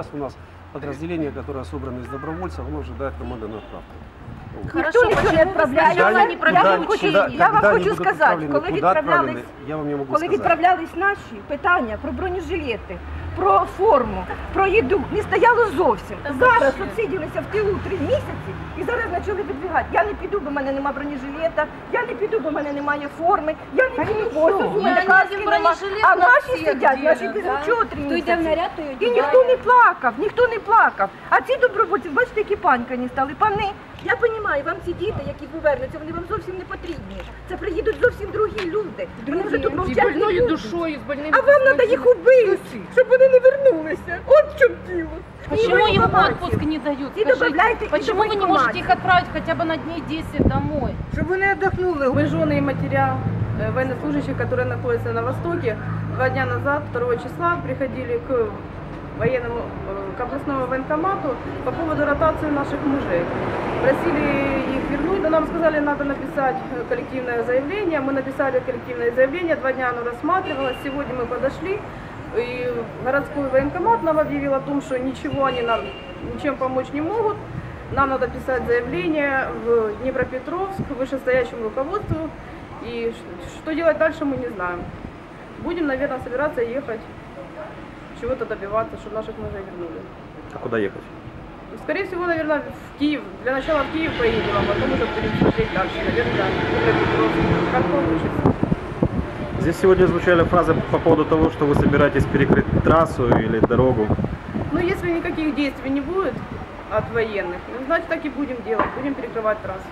Сейчас у нас подразделение, которое собрано из добровольцев, оно ожидает команды на отправку. Ніхто нічого не відправляє. Куда Я, они- вам- я куда- вам хочу, куда- я вам когда они хочу будут сказати, отправлены, коли куда відправлялись, отправлены, я вам не могу коли сказать. відправлялись наші питання про бронежилети, про форму, про їду, не стояло зовсім. Зараз отсиділися в тилу три місяці і зараз почали відбігати. Я не піду, бо в мене немає бронежилета, я не піду, бо в мене немає форми, я не піду, бо ось у мене Я каски не нема. бронежилет А на наші всіх сидять, наші ділять, без да? нічого три Хто йде в місяці. наряд, то й І ніхто не плакав, ніхто не плакав. А ці добровольці, бачите, які панькані стали. Пани, я розумію, вам ці діти, які повернуться, вони вам зовсім не потрібні. Це приїдуть зовсім другі люди. Вони вже тут З мовчать не больною будуть. душою, з больним А вам треба їх убити, щоб вони не вернулися. От в чому діло. Почему І им воєнкоматі. отпуск не дают? И Скажите, добавляйте, и почему вы не военкомате. можете их отправить хотя бы на дней 10 домой? Щоб вони віддохнули. Мы жены и матеря э, Военнослужащих, которые находятся на Востоке, два дня назад, 2 числа, приходили к военному, э, к областному военкомату по поводу ротации наших мужей. Просили их вернуть, но нам сказали, надо написать э, коллективное заявление. Мы написали коллективное заявление, два дня оно рассматривалось. Сегодня мы подошли, и городской военкомат нам объявил о том, что ничего они нам ничем помочь не могут. Нам надо писать заявление в Днепропетровск вышестоящему руководству. И что делать дальше, мы не знаем. Будем, наверное, собираться ехать, чего-то добиваться, чтобы наших мужей вернули. А куда ехать? Скорее всего, наверное, в Киев. Для начала в Киев поедем, а потом уже будем смотреть дальше. Наверное, Днепропетровск, Харьков учится. Здесь сегодня звучали фразы по поводу того, что вы собираетесь перекрыть трассу или дорогу. Ну, если никаких действий не будет от военных, ну, значит, так и будем делать. Будем перекрывать трассу.